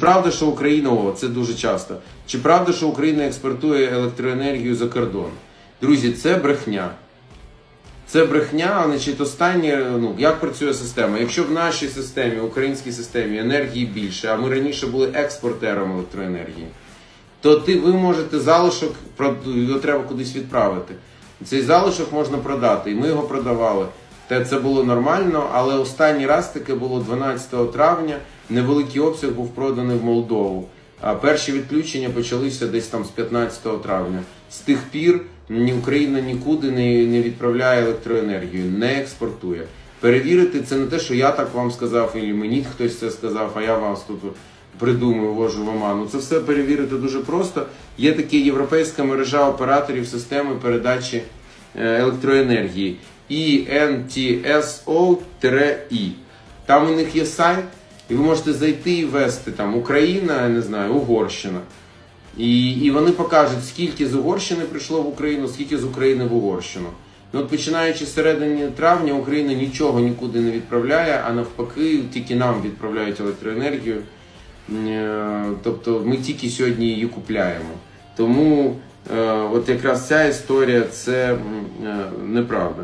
Правда, що Україна, о, це дуже часто. Чи правда, що Україна експортує електроенергію за кордон? Друзі, це брехня. Це брехня, значить, останнє, ну, як працює система? Якщо в нашій системі, українській системі енергії більше, а ми раніше були експортером електроенергії, то ти, ви можете залишок, його треба кудись відправити. Цей залишок можна продати, і ми його продавали. Те це було нормально, але останній раз таке було 12 травня. Невеликий обсяг був проданий в Молдову. А перші відключення почалися десь там з 15 травня. З тих пір ні Україна нікуди не, не відправляє електроенергію, не експортує. Перевірити це не те, що я так вам сказав, і мені хтось це сказав, а я вас тут придумую, ввожу в оману. Це все перевірити дуже просто. Є така європейська мережа операторів системи передачі е, електроенергії ENTSO-I. Там у них є сайт, і ви можете зайти і ввести там Україна, я не знаю, Угорщина. І, і вони покажуть, скільки з Угорщини прийшло в Україну, скільки з України в Угорщину. Ну, от починаючи з середини травня, Україна нічого нікуди не відправляє, а навпаки, тільки нам відправляють електроенергію. Е, Тобто ми тільки сьогодні її купляємо. Тому е, от якраз ця історія це е, неправда.